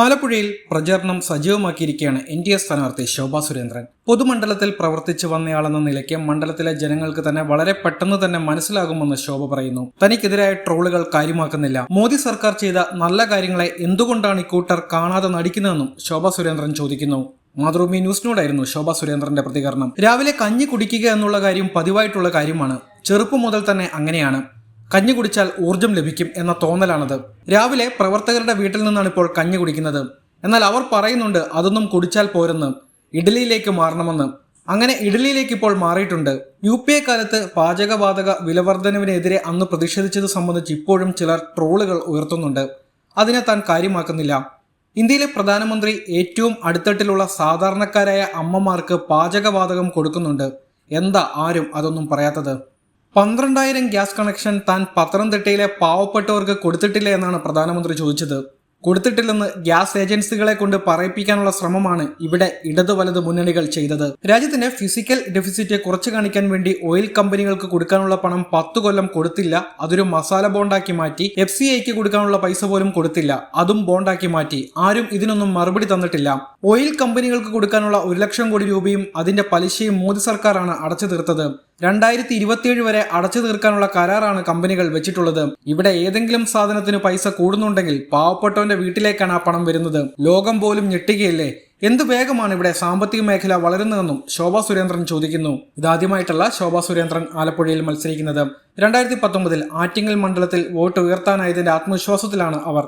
ആലപ്പുഴയിൽ പ്രചാരണം സജീവമാക്കിയിരിക്കുകയാണ് N D A സ്ഥാനാർത്ഥി ശോഭാ സുരേന്ദ്രൻ. പൊതുമണ്ഡലത്തിൽ പ്രവർത്തിച്ചു വന്നയാളെന്ന നിലയ്ക്ക് മണ്ഡലത്തിലെ ജനങ്ങൾക്ക് തന്നെ വളരെ പെട്ടെന്ന് തന്നെ മനസ്സിലാകുമെന്ന് ശോഭ പറയുന്നു. തനിക്കെതിരായ ട്രോളുകൾ കാര്യമാക്കുന്നില്ല. മോദി സർക്കാർ ചെയ്ത നല്ല കാര്യങ്ങളെ എന്തുകൊണ്ടാണ് ഇക്കൂട്ടർ കാണാതെ നടിക്കുന്നതെന്നും ശോഭാ സുരേന്ദ്രൻ ചോദിക്കുന്നു. മാതൃഭൂമി ന്യൂസിനോടായിരുന്നു ശോഭാ സുരേന്ദ്രന്റെ പ്രതികരണം. രാവിലെ കഞ്ഞി കുടിക്കുക എന്നുള്ള കാര്യം പതിവായിട്ടുള്ള കാര്യമാണ്. ചെറുപ്പം മുതൽ തന്നെ അങ്ങനെയാണ്. കഞ്ഞി കുടിച്ചാൽ ഊർജം ലഭിക്കും എന്ന തോന്നലാണത്. രാവിലെ പ്രവർത്തകരുടെ വീട്ടിൽ നിന്നാണ് ഇപ്പോൾ കഞ്ഞി കുടിക്കുന്നത്. എന്നാൽ അവർ പറയുന്നുണ്ട് അതൊന്നും കുടിച്ചാൽ പോരെന്ന്. ഇഡലിയിലേക്ക് മാറണമെന്ന്. അങ്ങനെ ഇഡലിയിലേക്ക് ഇപ്പോൾ മാറിയിട്ടുണ്ട്. യു പി എ കാലത്ത് പാചകവാതക വിലവർദ്ധനവിനെതിരെ അന്ന് പ്രതിഷേധിച്ചത് സംബന്ധിച്ച് ഇപ്പോഴും ചിലർ ട്രോളുകൾ ഉയർത്തുന്നുണ്ട്. അതിനെ താൻ കാര്യമാക്കുന്നില്ല. ഇന്ത്യയിലെ പ്രധാനമന്ത്രി ഏറ്റവും അടുത്തട്ടിലുള്ള സാധാരണക്കാരായ അമ്മമാർക്ക് പാചകവാതകം കൊടുക്കുന്നുണ്ട്. എന്താ ആരും അതൊന്നും പറയാത്തത്? പന്ത്രണ്ടായിരം ഗ്യാസ് കണക്ഷൻ താൻ പത്തനംതിട്ടയിലെ പാവപ്പെട്ടവർക്ക് കൊടുത്തിട്ടില്ല എന്നാണ് പ്രധാനമന്ത്രി ചോദിച്ചത്. കൊടുത്തിട്ടില്ലെന്ന് ഗ്യാസ് ഏജൻസികളെ കൊണ്ട് പറയിപ്പിക്കാനുള്ള ശ്രമമാണ് ഇവിടെ ഇടതു വലത് മുന്നണികൾ ചെയ്തത്. രാജ്യത്തിന്റെ ഫിസിക്കൽ ഡെഫിസിറ്റ് കുറച്ചു കാണിക്കാൻ വേണ്ടി ഓയിൽ കമ്പനികൾക്ക് കൊടുക്കാനുള്ള പണം പത്തു കൊല്ലം കൊടുത്തില്ല. അതൊരു മസാല ബോണ്ടാക്കി മാറ്റി എഫ് സി ഐക്ക് കൊടുക്കാനുള്ള പൈസ പോലും കൊടുത്തില്ല. അതും ബോണ്ടാക്കി മാറ്റി. ആരും ഇതിനൊന്നും മറുപടി തന്നിട്ടില്ല. ഓയിൽ കമ്പനികൾക്ക് കൊടുക്കാനുള്ള ഒരു ലക്ഷം കോടി രൂപയും അതിന്റെ പലിശയും മോദി സർക്കാരാണ് അടച്ചു തീർത്തത്. രണ്ടായിരത്തി ഇരുപത്തിയേഴ് വരെ അടച്ചു തീർക്കാനുള്ള കരാറാണ് കമ്പനികൾ വെച്ചിട്ടുള്ളത്. ഇവിടെ ഏതെങ്കിലും സാധനത്തിന് പൈസ കൂടുന്നുണ്ടെങ്കിൽ പാവപ്പെട്ടവന്റെ വീട്ടിലേക്കാണ് ആ പണം വരുന്നത്. ലോകം പോലും ഞെട്ടുകയല്ലേ? എന്ത് വേഗമാണ് ഇവിടെ സാമ്പത്തിക മേഖല വളരുന്നതെന്നും ശോഭാ സുരേന്ദ്രൻ ചോദിക്കുന്നു. ഇതാദ്യമായിട്ടല്ല ശോഭാ സുരേന്ദ്രൻ ആലപ്പുഴയിൽ മത്സരിക്കുന്നത്. രണ്ടായിരത്തി പത്തൊമ്പതിൽ ആറ്റിങ്ങൽ മണ്ഡലത്തിൽ വോട്ട് ഉയർത്താനായതിന്റെ ആത്മവിശ്വാസത്തിലാണ് അവർ.